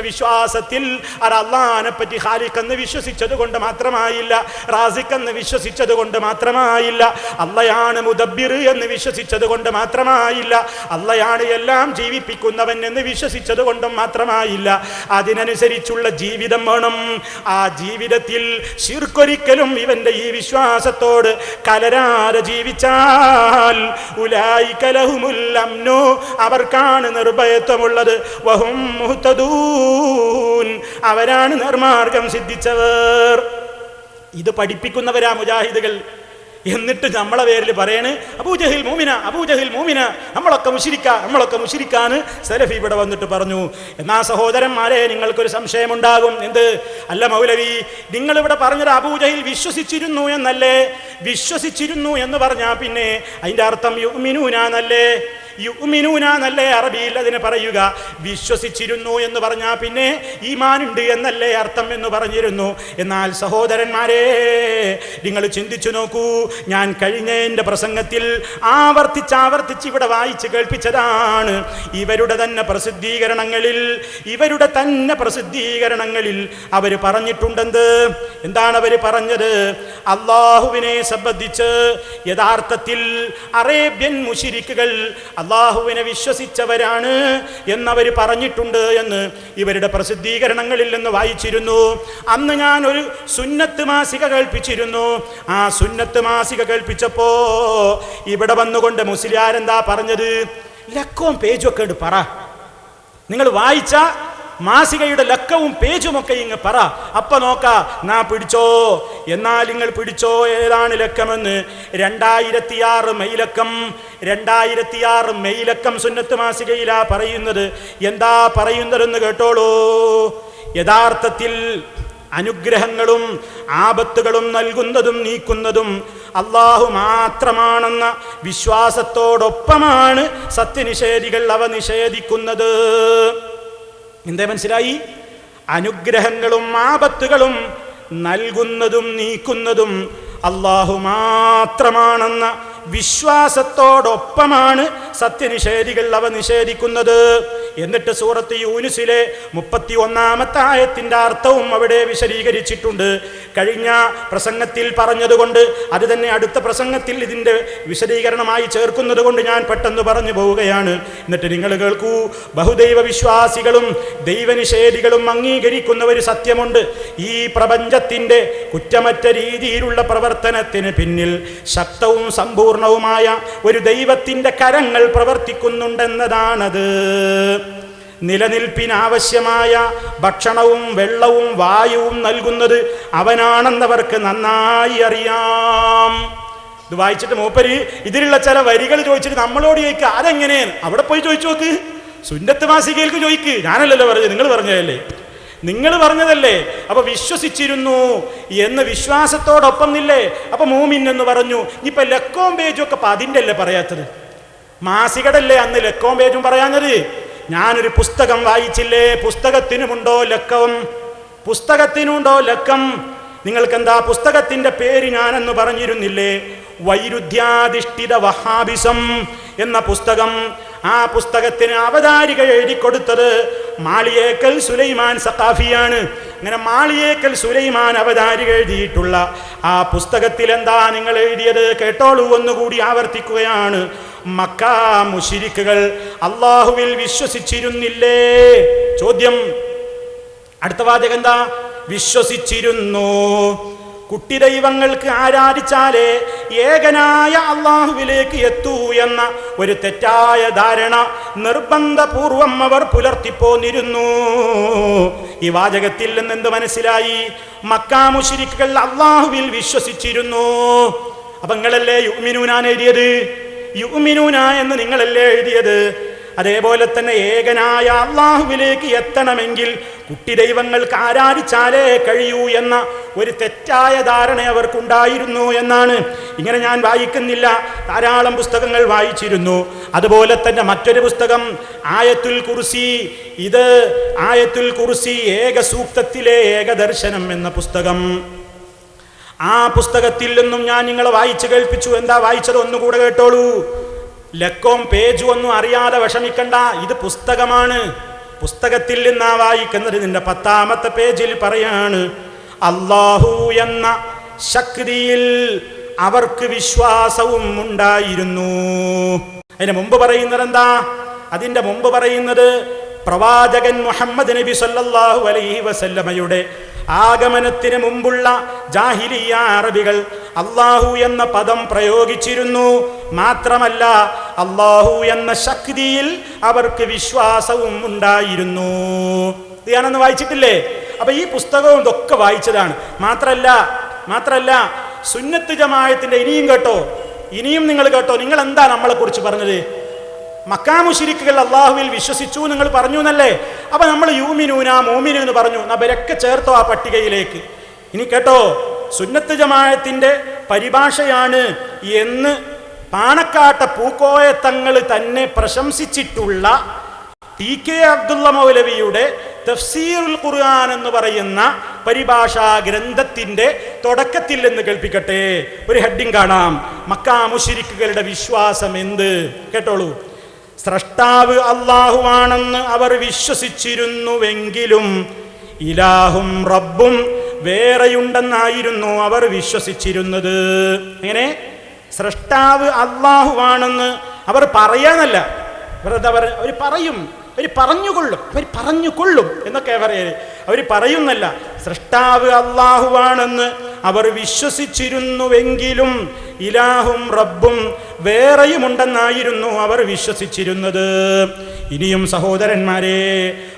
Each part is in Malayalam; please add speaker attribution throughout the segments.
Speaker 1: വിശ്വാസത്തിൽ അത് പറ്റി ഖാലിഖെന്ന് വിശ്വസിച്ചത് കൊണ്ട് മാത്രമായില്ല റാസിഖെന്ന് വിശ്വസിച്ചത് കൊണ്ട് മാത്രമായില്ല അള്ളയാണ് മുദബിർ എന്ന് വിശ്വസിച്ചത് കൊണ്ട് മാത്രമായില്ല അള്ളയാണ് എല്ലാം ജീവിപ്പിക്കുന്നവൻ എന്ന് വിശ്വസിച്ചത് കൊണ്ടും മാത്രമായില്ല. അതിനനുസരിച്ചുള്ള ജീവിതം വേണം. ആ ജീവിതത്തിൽ ശിർക്കൊരിക്കലും ഇവന്റെ ഈ വിശ്വാസത്തോട് കലരാതെ ജീവിച്ചാൽ അവർക്കാണ് നിർഭയത്വമുള്ളത്. വഹും മുഹ്തദൂൻ അവരാണ് നിർമാർഗം സിദ്ധിച്ചവർ. ഇത് പഠിപ്പിക്കുന്നവരാ മുജാഹിദുകൾ. എന്നിട്ട് നമ്മളെ പേരിൽ പറയണ് അബൂജഹിൽ മൂമിന അബൂജഹിൽ മൂമിന നമ്മളൊക്കെ മുഷിരിക്ക നമ്മളൊക്കെ മുഷിരിക്കാന്ന് സലഫി ഇവിടെ വന്നിട്ട് പറഞ്ഞു. എന്നാ സഹോദരന്മാരെ നിങ്ങൾക്കൊരു സംശയമുണ്ടാകും. എന്ത്? അല്ല മൗലവി നിങ്ങൾ ഇവിടെ പറഞ്ഞത് അബൂജഹിൽ വിശ്വസിച്ചിരുന്നു എന്നല്ലേ? വിശ്വസിച്ചിരുന്നു എന്ന് പറഞ്ഞാ പിന്നെ അതിന്റെ അർത്ഥം യുമിനൂനാന്നല്ലേ എന്നല്ലേ അറബിയിൽ അതിന് പറയുക? വിശ്വസിച്ചിരുന്നു എന്ന് പറഞ്ഞാൽ പിന്നെ ഈമാനുണ്ട് എന്നല്ലേ അർത്ഥം എന്ന് പറഞ്ഞിരുന്നു. എന്നാൽ സഹോദരന്മാരെ നിങ്ങൾ ചിന്തിച്ചു നോക്കൂ. ഞാൻ കഴിഞ്ഞ എന്റെ പ്രസംഗത്തിൽ ആവർത്തിച്ച് ആവർത്തിച്ച് ഇവിടെ വായിച്ച് കേൾപ്പിച്ചതാണ്. ഇവരുടെ തന്നെ പ്രസിദ്ധീകരണങ്ങളിൽ ഇവരുടെ തന്നെ പ്രസിദ്ധീകരണങ്ങളിൽ അവർ പറഞ്ഞിട്ടുണ്ടെന്ത്? എന്താണ് അവർ പറഞ്ഞത്? അള്ളാഹുവിനെ സംബന്ധിച്ച് യഥാർത്ഥത്തിൽ അറേബ്യൻ മുഷിരിക്കുകൾ അള്ളാഹുവിനെ വിശ്വസിച്ചവരാണ് എന്നവർ പറഞ്ഞിട്ടുണ്ട് എന്ന് ഇവരുടെ പ്രസിദ്ധീകരണങ്ങളിൽ നിന്ന് വായിച്ചിരുന്നു. അന്ന് ഞാൻ ഒരു സുന്നത്ത് മാസിക കേൾപ്പിച്ചിരുന്നു. ആ സുന്നത്ത് മാസിക കേൾപ്പിച്ചപ്പോ ഇവിടെ വന്നുകൊണ്ട് മുസ്ലിയാരെന്താ പറഞ്ഞത്? ലക്കവും പേജും ഒക്കെ പറ. നിങ്ങൾ വായിച്ച മാസികയുടെ ലക്കവും പേജും ഒക്കെ ഇങ്ങ് പറ. അപ്പൊ നോക്ക നാ പിടിച്ചോ? എന്നാൽ നിങ്ങൾ പിടിച്ചോ ഏതാണ് ലക്കമെന്ന്? രണ്ടായിരത്തിയാറ് മെയ്ലക്കം രണ്ടായിരത്തിയാറ് മെയ്ലക്കം സുന്നത്ത് മാസികയിലാ പറയുന്നത്. എന്താ പറയുന്നതെന്ന് കേട്ടോളൂ. യഥാർത്ഥത്തിൽ അനുഗ്രഹങ്ങളും ആപത്തുകളും നൽകുന്നതും നീക്കുന്നതും അള്ളാഹു മാത്രമാണെന്ന വിശ്വാസത്തോടൊപ്പമാണ് സത്യനിഷേധികൾ അവ നിഷേധിക്കുന്നത്. എന്തേ മനസ്സിലായി? അനുഗ്രഹങ്ങളും ആപത്തുകളും നൽകുന്നതും നീക്കുന്നതും അള്ളാഹു മാത്രമാണെന്ന വിശ്വാസത്തോടൊപ്പമാണ് സത്യനിഷേധികൾ അവ നിഷേധിക്കുന്നത്. എന്നിട്ട് സൂറത്ത് യൂനുസിലെ മുപ്പത്തി ഒന്നാമത്തെ ആയത്തിന്റെ അർത്ഥവും അവിടെ വിശദീകരിച്ചിട്ടുണ്ട്. കഴിഞ്ഞ പ്രസംഗത്തിൽ പറഞ്ഞതുകൊണ്ട് അത് തന്നെ അടുത്ത പ്രസംഗത്തിൽ ഇതിന്റെ വിശദീകരണമായി ചേർക്കുന്നത് കൊണ്ട് ഞാൻ പെട്ടെന്ന് പറഞ്ഞു പോവുകയാണ്. എന്നിട്ട് നിങ്ങൾ കേൾക്കൂ ബഹുദൈവ വിശ്വാസികളും ദൈവനിഷേധികളും അംഗീകരിക്കുന്ന ഒരു സത്യമുണ്ട്. ഈ പ്രപഞ്ചത്തിന്റെ കുറ്റമറ്റ രീതിയിലുള്ള പ്രവർത്തനത്തിന് പിന്നിൽ ശക്തവും സമ്പൂർണവുമായ ഒരു ദൈവത്തിന്റെ കരങ്ങൾ പ്രവർത്തിക്കുന്നുണ്ടെന്നതാണത്. നിലനിൽപ്പിനാവശ്യമായ ഭക്ഷണവും വെള്ളവും വായുവും നൽകുന്നത് അവനാണെന്നവർക്ക് നന്നായി അറിയാം. ഇത് വായിച്ചിട്ട് മൂപ്പര് ഇതിലുള്ള ചില വരികൾ ചോദിച്ചിട്ട് നമ്മളോട് ചോദിക്കുക അതെങ്ങനെ അവിടെ പോയി ചോദിച്ചു നോക്ക്. സുന്നത്ത് മാസികയിൽക്ക് ചോദിക്ക്. ഞാനല്ലല്ലോ പറഞ്ഞത് നിങ്ങൾ പറഞ്ഞതല്ലേ? നിങ്ങൾ പറഞ്ഞതല്ലേ? അപ്പൊ വിശ്വസിച്ചിരുന്നു എന്ന് വിശ്വാസത്തോടൊപ്പം നില്ലേ? അപ്പൊ മൂമിൻ എന്ന് പറഞ്ഞു. ഇപ്പൊ ലക്കോം പേജും ഒക്കെ അതിന്റെ അല്ലേ പറയാത്തത്? മാസികടല്ലേ അന്ന് ലക്കോം പേജും പറയാഞ്ഞത്? ഞാനൊരു പുസ്തകം വായിച്ചില്ലേ? പുസ്തകത്തിനുമുണ്ടോ ലക്കം? പുസ്തകത്തിനുണ്ടോ ലക്കം? നിങ്ങൾക്ക് എന്താ പുസ്തകത്തിന്റെ പേര് ഞാനെന്ന് പറഞ്ഞിരുന്നില്ലേ? വൈരുദ്ധ്യാധിഷ്ഠിത വഹാബിസം എന്ന പുസ്തകം. ആ പുസ്തകത്തിന് അവതാരിക എഴുതി കൊടുത്തത് മാളിയേക്കൽ സുലൈമാൻ സഖാഫിയാണ്. അങ്ങനെ മാളിയേക്കൽ സുലൈമാൻ അവതാരിക എഴുതിയിട്ടുള്ള ആ പുസ്തകത്തിൽ എന്താ നിങ്ങൾ എഴുതിയത്? കേട്ടോളൂ ഒന്നുകൂടി ആവർത്തിക്കുകയാണ്. മക്ക മുഷിരിക്കുകൾ അള്ളാഹുവിൽ വിശ്വസിച്ചിരുന്നില്ലേ? ചോദ്യം. അടുത്ത വാചകം എന്താ? വിശ്വസിച്ചിരുന്നു. കുട്ടി ദൈവങ്ങൾക്ക് ആരാധിച്ചാലേ ഏകനായ അള്ളാഹുവിലേക്ക് എത്തൂ എന്ന ഒരു തെറ്റായ ധാരണ നിർബന്ധപൂർവം അവർ പുലർത്തിപ്പോന്നിരുന്നു. ഈ വാചകത്തിൽ നിന്ന് എന്ത് മനസ്സിലായി? മക്കാമുഷിരിക്കുകൾ അള്ളാഹുവിൽ വിശ്വസിച്ചിരുന്നു. അപ്പൊ നിങ്ങളല്ലേ ഞാൻ എഴുതിയത്? യുമിനൂന എന്ന് നിങ്ങളല്ലേ എഴുതിയത്? അതേപോലെ തന്നെ ഏകനായ അള്ളാഹുവിലേക്ക് എത്തണമെങ്കിൽ കുട്ടി ദൈവങ്ങൾക്ക് ആരാധിച്ചാലേ കഴിയൂ എന്ന ഒരു തെറ്റായ ധാരണ അവർക്കുണ്ടായിരുന്നു എന്നാണ്. ഇങ്ങനെ ഞാൻ വായിക്കുന്നില്ല. ധാരാളം പുസ്തകങ്ങൾ വായിച്ചിരുന്നു. അതുപോലെ തന്നെ മറ്റൊരു പുസ്തകം ആയത്തുൽ കുർസി. ഇത് ആയത്തുൽ കുർസി ഏക സൂക്തത്തിലെ ഏകദർശനം എന്ന പുസ്തകം. ആ പുസ്തകത്തിൽ നിന്നും ഞാൻ നിങ്ങളെ വായിച്ചു കേൾപ്പിച്ചു. എന്താ വായിച്ചത്? ഒന്നുകൂടെ കേട്ടോളൂ. ലക്കവും പേജും ഒന്നും അറിയാതെ വിഷമിക്കണ്ട. ഇത് പുസ്തകമാണ്. പുസ്തകത്തിൽ നിന്നാ വായിക്കുന്നത് നിന്റെ പത്താമത്തെ പേജിൽ പറയാണ്. അള്ളാഹു എന്ന ശക്തിയിൽ അവർക്ക് വിശ്വാസവും ഉണ്ടായിരുന്നു. അതിന് മുമ്പ് പറയുന്നത് എന്താ അതിന്റെ മുമ്പ് പറയുന്നത് പ്രവാചകൻ മുഹമ്മദ് നബി സല്ലാഹു അലൈഹി വസല്ലമയുടെ ആഗമനത്തിന് മുമ്പുള്ള ജാഹിലിയ അറബികൾ അള്ളാഹു എന്ന പദം പ്രയോഗിച്ചിരുന്നു. മാത്രമല്ല അള്ളാഹു എന്ന ശക്തിയിൽ അവർക്ക് വിശ്വാസവും ഉണ്ടായിരുന്നു. ഇത് ഞാനൊന്ന് വായിച്ചിട്ടില്ലേ? അപ്പൊ ഈ പുസ്തകവും ഇതൊക്കെ വായിച്ചതാണ്. മാത്രല്ല മാത്രല്ല സുന്നത്ത് ജമായത്തിന്റെ ഇനിയും കേട്ടോ? ഇനിയും നിങ്ങൾ കേട്ടോ? നിങ്ങൾ എന്താ നമ്മളെ കുറിച്ച് പറഞ്ഞത്? മക്കാമുശിരിക്കുകൾ അള്ളാഹുവിൽ വിശ്വസിച്ചു നിങ്ങൾ പറഞ്ഞു എന്നല്ലേ അപ്പൊ നമ്മൾ യൂമിനൂന മോമിനു എന്ന് പറഞ്ഞു. നബരൊക്കെ ചേർത്തോ ആ പട്ടികയിലേക്ക്. ഇനി കേട്ടോ സുന്നത്ത് ജമായത്തിന്റെ പരിഭാഷയാണ് എന്ന് പാണക്കാട്ട പൂക്കോയ തങ്ങൾ തന്നെ പ്രശംസിച്ചിട്ടുള്ള ടി കെ അബ്ദുള്ള മൗലവിയുടെ തഫ്സീറുൽ ഖുർആൻ എന്ന് പറയുന്ന പരിഭാഷാ ഗ്രന്ഥത്തിന്റെ തുടക്കത്തിൽ എന്ന് കേൾപ്പിക്കട്ടെ. ഒരു ഹെഡിങ് കാണാം. മക്കാമുഷിരിക്കുകളുടെ വിശ്വാസം എന്ത്? കേട്ടോളൂ. സ്രഷ്ടാവ് അള്ളാഹുവാണെന്ന് അവർ വിശ്വസിച്ചിരുന്നുവെങ്കിലും ഇലാഹും റബ്ബും വേറെയുണ്ടെന്നായിരുന്നു അവർ വിശ്വസിച്ചിരുന്നത്. എങ്ങനെ? സ്രഷ്ടാവ് അള്ളാഹുവാണെന്ന് അവർ പറയാനല്ല. വെറുതെ അവർ അവർ പറയും. അവർ പറഞ്ഞുകൊള്ളും. അവർ പറഞ്ഞുകൊള്ളും എന്നൊക്കെ പറയുന്നത് അവർ പറയുന്നല്ല. സൃഷ്ടാവ് അള്ളാഹുവാണെന്ന് അവർ വിശ്വസിച്ചിരുന്നുവെങ്കിലും ഇലാഹും റബ്ബും വേറെയുമുണ്ടെന്നായിരുന്നു അവർ വിശ്വസിച്ചിരുന്നത്. ഇനിയും സഹോദരന്മാരെ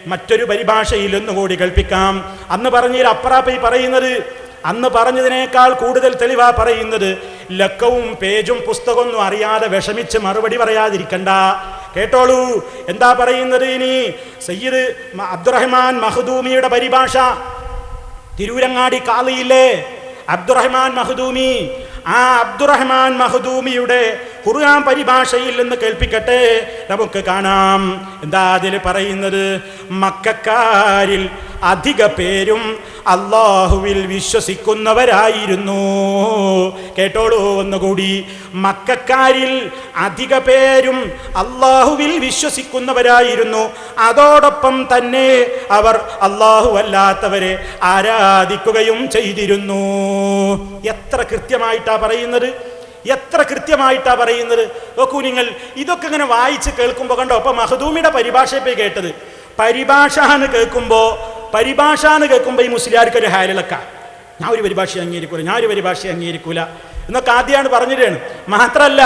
Speaker 1: മറ്റൊരു പരിഭാഷയിൽ ഒന്നുകൂടി കൽപ്പിക്കാം അന്ന് പറഞ്ഞതിൽ അപ്പറാപ്പി പറയുന്നത് അന്ന് പറഞ്ഞതിനേക്കാൾ കൂടുതൽ തെളിവാ പറയുന്നത് ലക്കവും പേജും പുസ്തകമൊന്നും അറിയാതെ വിഷമിച്ച് മറുപടി പറയാതിരിക്കണ്ട. കേട്ടോളൂ എന്താ പറയുന്നത് ഇനി? സയ്യിദ് അബ്ദുറഹ്മാൻ മഹദൂമിയുടെ പരിഭാഷ തിരൂരങ്ങാടി കാളിയില്ലേ അബ്ദുറഹ്മാൻ മഹദൂമി. ആ അബ്ദുറഹ്മാൻ മഹദൂമിയുടെ ഖുർആൻ പരിഭാഷയിൽ നിന്ന് കേൾപ്പിക്കട്ടെ. നമുക്ക് കാണാം. എന്താ അതിൽ പറയുന്നത്? മക്കാരിൽ അധിക പേരും അള്ളാഹുവിൽ വിശ്വസിക്കുന്നവരായിരുന്നു. കേട്ടോളൂ ഒന്നുകൂടി. മക്കാരിൽ അധിക പേരും അള്ളാഹുവിൽ വിശ്വസിക്കുന്നവരായിരുന്നു. അതോടൊപ്പം തന്നെ അവർ അള്ളാഹു അല്ലാത്തവരെ ആരാധിക്കുകയും ചെയ്തിരുന്നു. എത്ര കൃത്യമായിട്ടാ പറയുന്നത്? എത്ര കൃത്യമായിട്ടാ പറയുന്നത്? നോക്കൂ നിങ്ങൾ ഇതൊക്കെ ഇങ്ങനെ വായിച്ച് കേൾക്കുമ്പോൾ കണ്ടോ? അപ്പൊ മഹദൂമിയുടെ പരിഭാഷ പോയി കേട്ടത്. പരിഭാഷ എന്ന് കേൾക്കുമ്പോ പരിഭാഷ എന്ന് കേൾക്കുമ്പോൾ ഈ മുസ്ലിയാർക്ക് ഒരു ഹാരിളക്ക ഞാൻ ഒരു പരിഭാഷ അംഗീകരിക്കൂല ഞാൻ ഒരു പരിഭാഷ അംഗീകരിക്കൂല. എന്നൊക്കെ ആദ്യമാണ് പറഞ്ഞിട്ടാണ് മാത്രല്ല